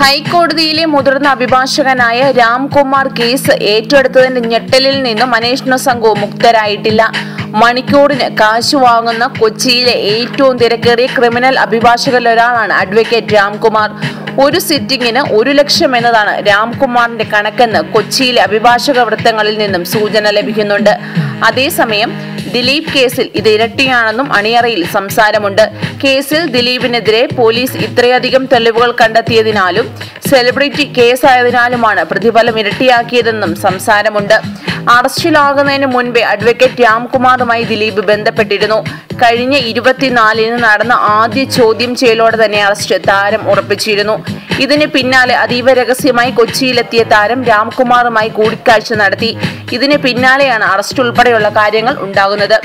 ഹൈക്കോടതിയിലെ മുതിർന്ന അഭിഭാഷകനായ രാംകുമാർ കേസ് ഏറ്റെടുത്തതിന്റെ ഞെട്ടലിൽ നിന്നും അന്വേഷണ സംഘവും മുക്തരായിട്ടില്ല. മണിക്കൂറിന് കാശ് വാങ്ങുന്ന കൊച്ചിയിലെ ഏറ്റവും തിരക്കേറിയ ക്രിമിനൽ അഭിഭാഷകരിലൊരാളാണ് അഡ്വക്കേറ്റ് രാംകുമാർ. ഒരു സിറ്റിംഗിന് ഒരു ലക്ഷം എന്നതാണ് രാംകുമാറിന്റെ കണക്കെന്ന് കൊച്ചിയിലെ അഭിഭാഷക വൃത്തങ്ങളിൽ നിന്നും സൂചന ലഭിക്കുന്നുണ്ട്. അതേസമയം ദിലീപ് കേസിൽ ഇത് ഇരട്ടിയാണെന്നും അണിയറയിൽ സംസാരമുണ്ട്. കേസിൽ ദിലീപിനെതിരെ പോലീസ് ഇത്രയധികം തെളിവുകൾ കണ്ടെത്തിയതിനാലും സെലിബ്രിറ്റി കേസായതിനാലുമാണ് പ്രതിഫലം ഇരട്ടിയാക്കിയതെന്നും സംസാരമുണ്ട്. അറസ്റ്റിലാകുന്നതിന് മുൻപേ അഡ്വക്കേറ്റ് രാംകുമാറുമായി ദിലീപ് ബന്ധപ്പെട്ടിരുന്നു. കഴിഞ്ഞ ഇരുപത്തിനാലിന് നടന്ന ആദ്യ ചോദ്യം ചെയ്യലോടെ തന്നെ അറസ്റ്റ് താരം ഉറപ്പിച്ചിരുന്നു. ഇതിന് പിന്നാലെ അതീവ രഹസ്യമായി കൊച്ചിയിലെത്തിയ താരം രാംകുമാറുമായി കൂടിക്കാഴ്ച നടത്തി. ഇതിന് പിന്നാലെയാണ് അറസ്റ്റ് ഉൾപ്പെടെയുള്ള കാര്യങ്ങൾ ഉണ്ടാകുന്നത്.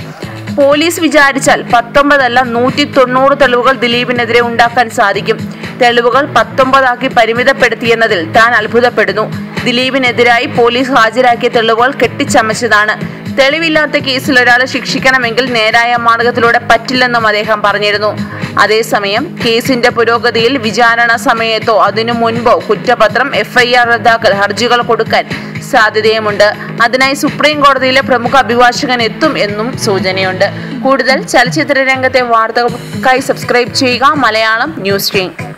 പോലീസ് വിചാരിച്ചാൽ പത്തൊമ്പതല്ല നൂറ്റി തൊണ്ണൂറ് തെളിവുകൾ ദിലീപിനെതിരെ ഉണ്ടാക്കാൻ സാധിക്കും. തെളിവുകൾ പത്തൊമ്പതാക്കി പരിമിതപ്പെടുത്തിയെന്നതിൽ താൻ അത്ഭുതപ്പെടുന്നു. ദിലീപിനെതിരായി പോലീസ് ഹാജരാക്കിയ തെളിവുകൾ കെട്ടിച്ചമച്ചതാണ്. തെളിവില്ലാത്ത കേസിൽ ഒരാളെ ശിക്ഷിക്കണമെങ്കിൽ നേരായ മാർഗത്തിലൂടെ പറ്റില്ലെന്നും അദ്ദേഹം പറഞ്ഞിരുന്നു. അതേസമയം കേസിന്റെ പുരോഗതിയിൽ വിചാരണ സമയത്തോ അതിനു മുൻപോ കുറ്റപത്രം എഫ്ഐആർ റദ്ദാക്കൽ ഹർജികൾ കൊടുക്കാൻ സാധ്യതയുമുണ്ട്. അതിനായി സുപ്രീം കോടതിയിലെ പ്രമുഖ അഭിഭാഷകൻ എത്തും എന്നും സൂചനയുണ്ട്. കൂടുതൽ ചലച്ചിത്ര രംഗത്തെ വാർത്തകൾക്കായി സബ്സ്ക്രൈബ് ചെയ്യുക മലയാളം ന്യൂസ് ടീം.